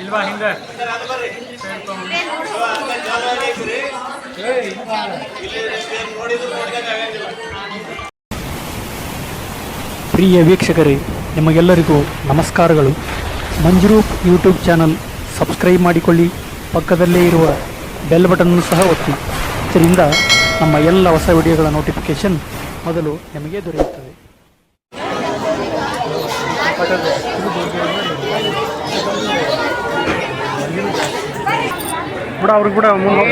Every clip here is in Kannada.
ಇಲ್ವಾ? ಪ್ರಿಯ ವೀಕ್ಷಕರೇ, ನಿಮಗೆಲ್ಲರಿಗೂ ನಮಸ್ಕಾರಗಳು ಮಂಜುರೂಪ್ ಯೂಟ್ಯೂಬ್ ಚಾನಲ್ ಸಬ್ಸ್ಕ್ರೈಬ್ ಮಾಡಿಕೊಳ್ಳಿ, ಪಕ್ಕದಲ್ಲೇ ಇರುವ ಬೆಲ್ ಬಟನ್ ಸಹ ಒತ್ತಿ ಇದರಿಂದ ನಮ್ಮ ಎಲ್ಲ ಹೊಸ ವಿಡಿಯೋಗಳ ನೋಟಿಫಿಕೇಶನ್ ಮೊದಲು ನಿಮಗೆ ದೊರೆಯುತ್ತದೆ. ಬಿಡ ಅವ್ರಿಗೆ ಬಿಡ ಮುಂದೆ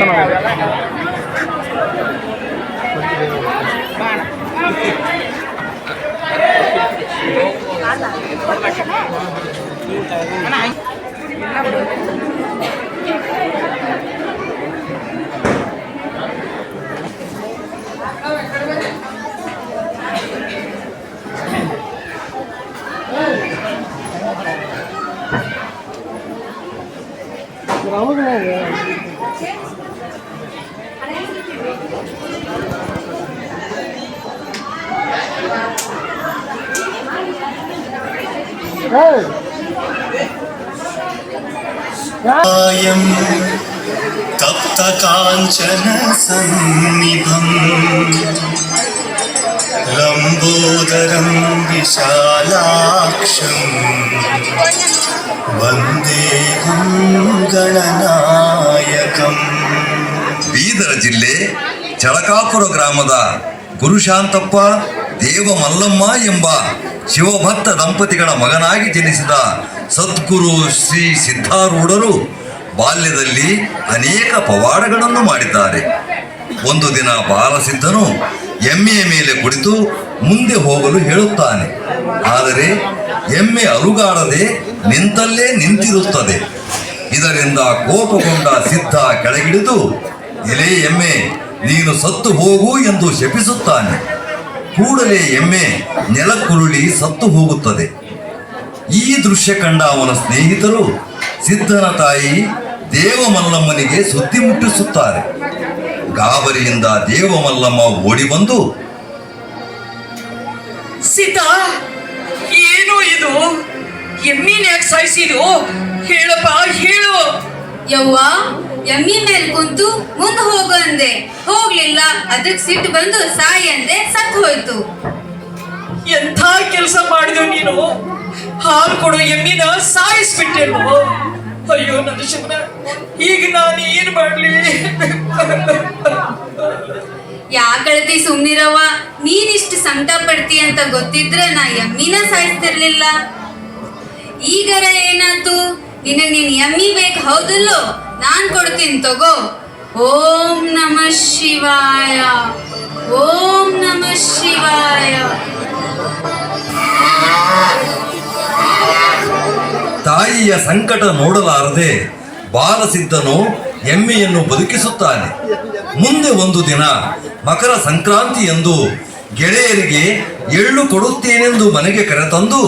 యం తప్త కాంచన సన్నిభం लम्बोदरं विशालाक्षम् वन्देहं गणनायकम् ಬೀದರ ಜಿಲ್ಲೆ ಚಳಕಾಪುರ ಗ್ರಾಮದ ಗುರುಶಾಂತಪ್ಪ ದೇವ ಮಲ್ಲಮ್ಮ ಎಂಬ ಶಿವಭಕ್ತ ದಂಪತಿಗಳ ಮಗನಾಗಿ ಜನಿಸಿದ ಸದ್ಗುರು ಶ್ರೀ ಸಿದ್ಧಾರೂಢರು ಬಾಲ್ಯದಲ್ಲಿ ಅನೇಕ ಪವಾಡಗಳನ್ನು ಮಾಡಿದ್ದಾರೆ ಒಂದು ದಿನ ಬಾಲಸಿದ್ಧನು ಎಮ್ಮೆಯ ಮೇಲೆ ಕುಳಿತು ಮುಂದೆ ಹೋಗಲು ಹೇಳುತ್ತಾನೆ. ಆದರೆ ಎಮ್ಮೆ ಅಲುಗಾಡದೆ ನಿಂತಲ್ಲೇ ನಿಂತಿರುತ್ತದೆ. ಇದರಿಂದ ಕೋಪಗೊಂಡ ಸಿದ್ಧ ಕೆಳಗಿಳಿದು ಎಲೆ ಎಮ್ಮೆ, ನೀನು ಸತ್ತು ಹೋಗು ಎಂದು ಶಪಿಸುತ್ತಾನೆ. ಕೂಡಲೇ ಎಮ್ಮೆ ನೆಲಕ್ಕುರುಳಿ ಸತ್ತು ಹೋಗುತ್ತದೆ. ಈ ದೃಶ್ಯ ಕಂಡ ಅವನ ಸ್ನೇಹಿತರು, ಸಿದ್ಧನ ತಾಯಿ ದೇವಮಲ್ಲಮ್ಮನಿಗೆ ಸುದ್ದಿ ಮುಟ್ಟಿಸುತ್ತಾರೆ. ಗಾಬರಿಯಿಂದ ದೇವಮಲ್ಲಮ್ಮ ಓಡಿ ಬಂದು ಸೀತಾ ಏನು ಇದು? ಎಮ್ಮಿನ ಯಾಕೆ ಸಾಯಿಸಿದು ಹೇಳಪ್ಪ ಹೇಳು. ಯವ್ವ ಎಮ್ಮಿ ಮೇಲೆ ಕುಂತು ಮುಂದೆ ಹೋಗು ಅಂದೆ. ಹೋಗ್ಲಿಲ್ಲ ಅದಕ್ಕೆ ಸಿಟ್ಟು ಬಂದು ಸಾಯಿ ಅಂದೆ ಸತ್ ಹೋಯ್ತು. ಎಂಥ ಕೆಲಸ ಮಾಡಿದ ನೀನು? ಹಾಲು ಕೊಡು ಎಮ್ಮಿನ ಸಾಯಿಸ್ಬಿಟ್ಟೆಲ್ವೋ ಅಯ್ಯೋ ನನ್ನ ಶಿವನ. ಈಗ ನಾನು ಏನ್ ಮಾಡ್ಲಿ? ಯಾಕಳತಿ ಸುಮ್ನಿರವ್ವ? ನೀನಿಷ್ಟು ಸಂಕಟ ಪಡ್ತಿ ಅಂತ ಗೊತ್ತಿದ್ರೆ ನಾ ಎಮ್ಮಿನ ಸಾಯಿಸ್ತಿರ್ಲಿಲ್ಲ. ಈಗರ ಏನಾತು ನಿನ್ನ ನೀನ್ ಎಮ್ಮಿ ಬೇಕು ಹೌದಲ್ಲೋ? ನಾನ್ ಕೊಡ್ತೀನಿ ತಗೋ. ಓಂ ನಮ ಶಿವಾಯ. ಓಂ ನಮ ಶಿವಾಯ. ತಾಯಿಯ ಸಂಕಟ ನೋಡಲಾರದೆ ಬಾಲಸಿದ್ಧನು ಎಮ್ಮೆಯನ್ನು ಬದುಕಿಸುತ್ತಾನೆ. ಮುಂದೆ ಒಂದು ದಿನ ಮಕರ ಸಂಕ್ರಾಂತಿ ಎಂದು ಗೆಳೆಯರಿಗೆ ಎಳ್ಳು ಕೊಡುತ್ತೇನೆಂದು ಮನೆಗೆ ಕರೆತಂದು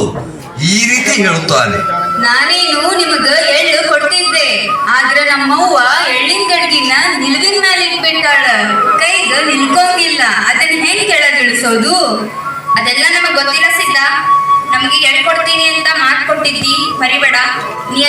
ಈ ರೀತಿ ಹೇಳುತ್ತಾನೆ. ನಾನೇನು ನಿಮಗ ಎಳ್ಳು ಕೊಡ್ತಿದ್ದೆ, ಆದ್ರೆ ನಮ್ಮವ್ವ ಎಳ್ಳಿನ ಗಡ್ಗಿನ ನಿಲ್ವಿನ ಮೇಲೆ ಇಟ್ಬಿಟ್ಟಾಳ ಕೈಗ ನಿಲ್ಕೊಂಗಿಲ್ಲ ಅದನ್ನ ಹೆಂಗ್ ಕೆಳಗಿಳಿಸೋದು? ಅದೆಲ್ಲ ನಮಗ್ ಗೊತ್ತಿಲ್ಲ ಸಿದ್ಧ. ನಮ್ಗೆ ಎಳ್ ಕೊಡ್ತೀನಿ ಅಂತ ಮಾತು ಕೊಟ್ಟಿದ್ದಿ. ಮರಿಬೇಡ. ನೀ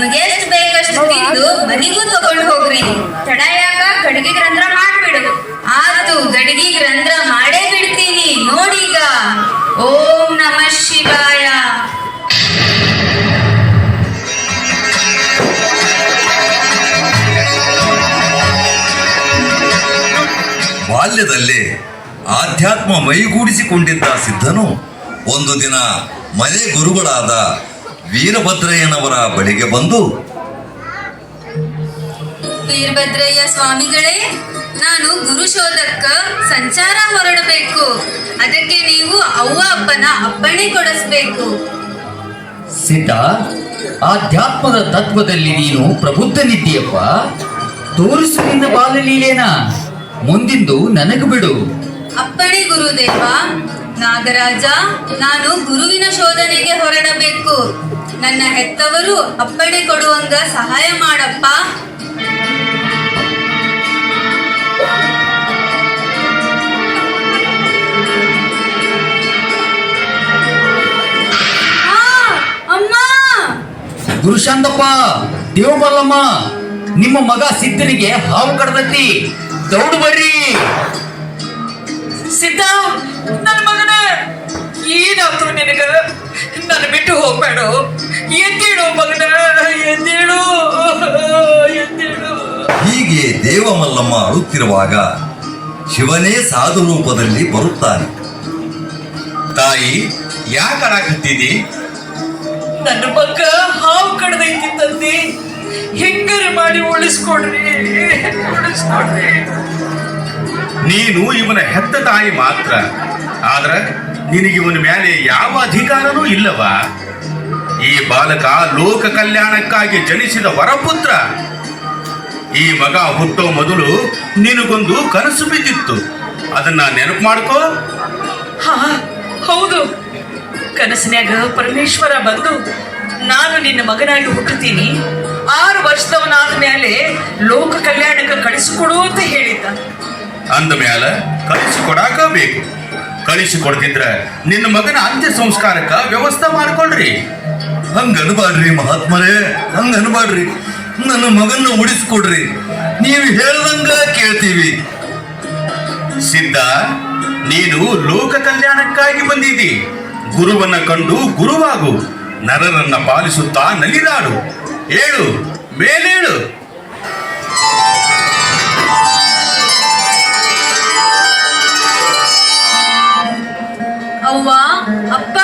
ನಿಮಗೆ ಎಷ್ಟು ಬೇಕಷ್ಟು ತಿಂದು ಮನಿಗೂ ತಗೊಂಡು ಹೋಗ್ರಿ. ತಡ ಯಾಕ ಗಡಿಗೆ ರಂಧ್ರ ಮಾಡ್ಬಿಡು. ಆತು ಗಡಿಗೆ ರಂಧ್ರ ಮಾಡೇ ಬಿಡ್ತೀನಿ. ನೋಡೀಗ. ಓಂ ನಮ ಶಿವಾಯ. ಬಾಲ್ಯದಲ್ಲಿ ಆಧ್ಯಾತ್ಮ ಮೈಗೂಡಿಸಿಕೊಂಡಿದ್ದ ಸಿದ್ಧನು ಒಂದು ದಿನ ಮನೆ ಗುರುಗಳಾದ ವೀರಭದ್ರಯ್ಯನವರ ಬಳಿಗೆ ಬಂದು ವೀರಭದ್ರಯ್ಯ ಸ್ವಾಮಿಗಳೇ ನಾನು ಗುರುಶೋಧಕ್ಕ ಸಂಚಾರ ಹೊರಡಬೇಕು. ಅದಕ್ಕೆ ನೀವು ಅವ್ವ ಅಪ್ಪನ ಅಪ್ಪಣೆ ಕೊಡಿಸ್ಬೇಕು. ಸಿದ್ಧ ಆಧ್ಯಾತ್ಮದ ತತ್ವದಲ್ಲಿ ನೀನು ಪ್ರಬುದ್ಧನಿದ್ದೀಯಪ್ಪ. ತೋರಿಸು ನಿನ್ನ ಬಾಲಲೀಲೇನ ಮುಂದಿಂದು ನನಗೆ ಬಿಡು. ಅಪ್ಪಣೆ ಗುರುದೇವ ನಾಗರಾಜ ನಾನು ಗುರುವಿನ ಶೋಧನೆಗೆ ಹೊರಡಬೇಕು. ನನ್ನ ಹೆತ್ತವರು ಅಪ್ಪಣೆ ಕೊಡುವಂಗ ಸಹಾಯ ಮಾಡಪ್ಪ. ಹಾ ಅಮ್ಮ! ಗುರುಶಾಂತಪ್ಪ ದೇವಬಲ್ಲಮ್ಮ ನಿಮ್ಮ ಮಗ ಸಿದ್ಧನಿಗೆ ಹಾವು ಕಡದತಿ. ದೌಡ್ ಬರ್ರಿ. ಸಿದ್ಧ ನನ್ನ ಮಗನ ಏನಾದ್ರು ನಿನಗ ನನ್ನ ಬಿಟ್ಟು ಹೋಗ್ಬೇಡ. ಎದ್ದೇಳು ಮಗನ ಎದ್ದೇಳು ಎದ್ದೇಳು. ಹೀಗೆ ದೇವಮಲ್ಲಮ್ಮ ಅಳುತ್ತಿರುವಾಗ ಶಿವನೇ ಸಾಧು ರೂಪದಲ್ಲಿ ಬರುತ್ತಾನೆ. ತಾಯಿ ಯಾಕೆ ಅಳಾಕತ್ತಿದಿ ನನ್ನ ಮಗ ಹಾವು ಕಡ್ದೈತಿ ತಂದೆ ಹೆಂಗರ ಮಾಡಿ ಉಳಿಸ್ಕೊಡ್ರಿ ಉಳಿಸ್ಕೊಡ್ರಿ. ನೀನು ಇವನ ಹೆತ್ತ ತಾಯಿ ಮಾತ್ರ. ಆದ್ರ ನಿನಗೆ ಇವನ ಮೇಲೆ ಯಾವ ಅಧಿಕಾರನೂ ಇಲ್ಲವ? ಈ ಬಾಲಕ ಲೋಕ ಕಲ್ಯಾಣಕ್ಕಾಗಿ ಜನಿಸಿದ ವರಪುತ್ರ. ಈ ಮಗ ಹುಟ್ಟೋ ಮೊದಲು ನಿನಗೊಂದು ಕನಸು ಬಿದ್ದಿತ್ತು. ಅದನ್ನ ನೆನಪು ಮಾಡ್ಕೋ. ಹಾ ಹೌದು. ಕನಸಿನ್ಯಾಗ ಪರಮೇಶ್ವರ ಬಂದು ನಾನು ನಿನ್ನ ಮಗನಾಗಿ ಹುಟ್ಟುತ್ತೀನಿ. ಆರು ವರ್ಷದವನಾದ ಮೇಲೆ ಲೋಕ ಕಲ್ಯಾಣಕ್ಕೆ ಕಳಿಸಿಕೊಡು ಅಂತ ಹೇಳಿದ್ದ. ಅಂದ ಮೇಲೆ ಕಳಿಸಿಕೊಡಾಕ ಬೇಕು. ಕಳಿಸಿಕೊಡ್ತಿದ್ರ, ನಿನ್ನ ಮಗನ ಅಂತ್ಯ ಸಂಸ್ಕಾರಕ್ಕ ವ್ಯವಸ್ಥೆ ಮಾಡ್ಕೊಳ್ರಿ. ಹಂಗನ್ಬಾಡ್ರಿ ಮಹಾತ್ಮರೇ ಹಂಗನ್ಬಾಡ್ರಿ ನನ್ನ ಮಗನ್ನ ಉಳಿಸ್ಕೊಡ್ರಿ. ನೀವು ಹೇಳ್ದಂಗ ಕೇಳ್ತೀವಿ. ಸಿದ್ಧ, ನೀನು ಲೋಕ ಕಲ್ಯಾಣಕ್ಕಾಗಿ ಬಂದಿದ್ದಿ. ಗುರುವನ್ನ ಕಂಡು ಗುರುವಾಗು, ನರರನ್ನ ಪಾಲಿಸುತ್ತಾ ನಲಿದಾಡು. ಏಳು, ಮೇಲೇಳು. ಅವ್ವ ಅಪ್ಪ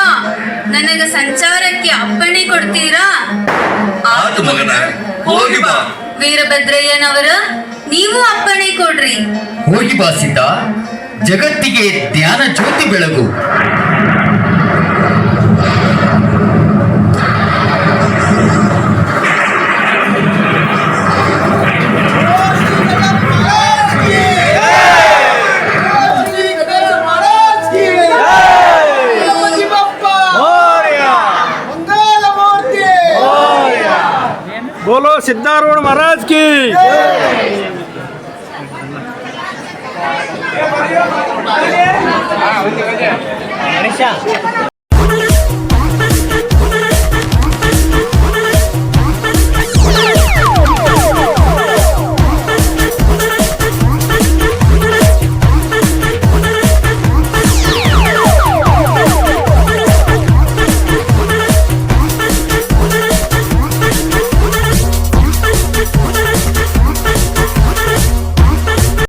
ನನಗ ಸಂಚಾರಕ್ಕೆ ಅಪ್ಪಣೆ ಕೊಡ್ತೀರಾ? ಆತು ಮಗನ ಹೋಗಿ ಬಾ. ವೀರಭದ್ರಯ್ಯನವರ ನೀವು ಅಪ್ಪಣೆ ಕೊಡ್ರಿ. ಹೋಗಿ ಬಾ ಸೀತಾ. ಜಗತ್ತಿಗೆ ಧ್ಯಾನ ಜ್ಯೋತಿ ಬೆಳಗು. மனுஷா.